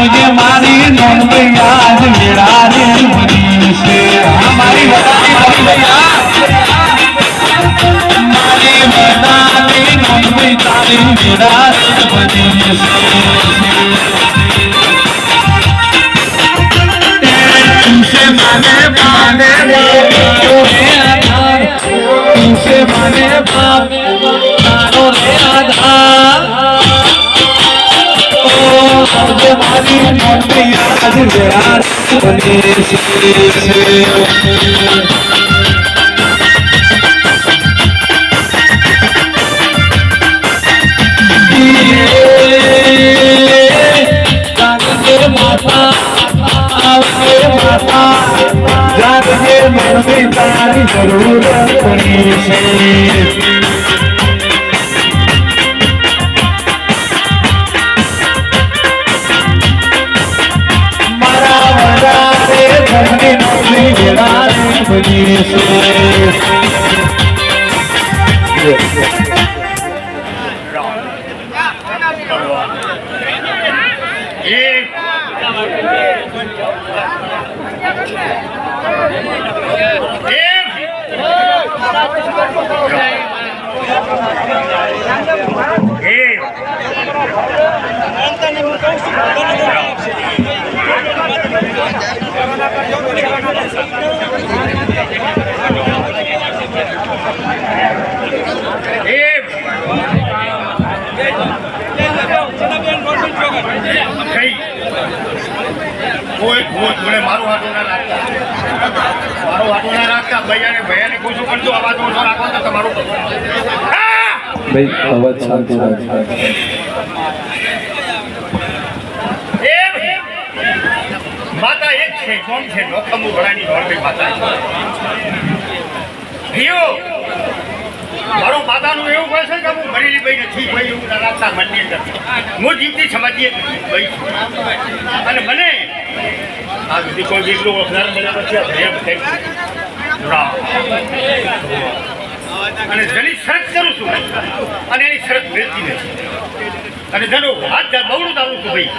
આવજે મારી નોંધ યાદ મેળા રે બની છે આ મારી વધારી નોંધ મારી વધારી નોંધ તારી મેળા રે બની છે તુસે માને માને તુસે માને માને તારો તારી જરૂર પડી છે નોકરી વેળાની બની છે એક એક એક કઈ જોડે મારું હાથું ના રાખતા મારું હાથું ના રાખતા ભૈયાને ભૈયાને પૂછું પણ જો તો તમારું! ભાઈ, અવાજ શાંતિ માતા એક અને શરત કરું છું, અને એની શરત વેચી નથી. અને જેનું હાથ બવડું તારું છું ભાઈ,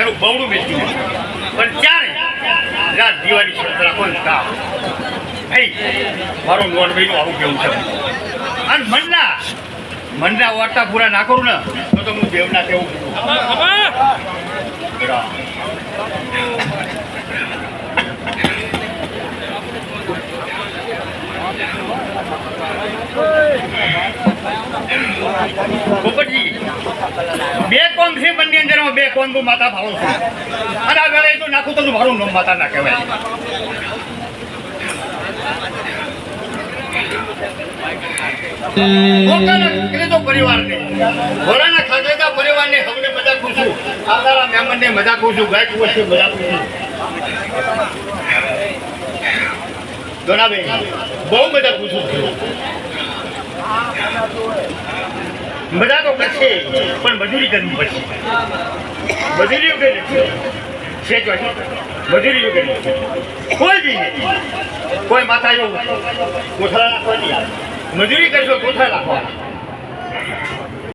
એનું બવડું નથી. પણ ત્યારે રાત દિવાળી શરત રાખો તા ભાઈ મારો નોનભાઈનું આવું કેવું છે? અને મનના મનના વાર્તા પૂરા ના કરું ને, તો તો હું દેવના કેવું પોપટજી બે કોમ છે બંને અંદરમાં બે કોમ હું માતા ભાવું છું. અને આ વેળે તો નાખું તો મારું નામ માતા ના કહેવાય. પરિવારને. ઘોડાના ખાધેલા પરિવારને હવને મજા પૂછું. આવનારા મહેમાનને મજા પૂછું. ગાય કુવરથી મજા બહુ મજા પૂછું. મજા તો કરશે, પણ મજૂરી કરવી પડશે. મજૂરીઓ કરી નથી. છે. મજૂરીઓ કરી મજૂરી કોઈ બી કોઈ માથા એવું કોથળા નાખવાની મજૂરી કરશો કોથળા નાખવાના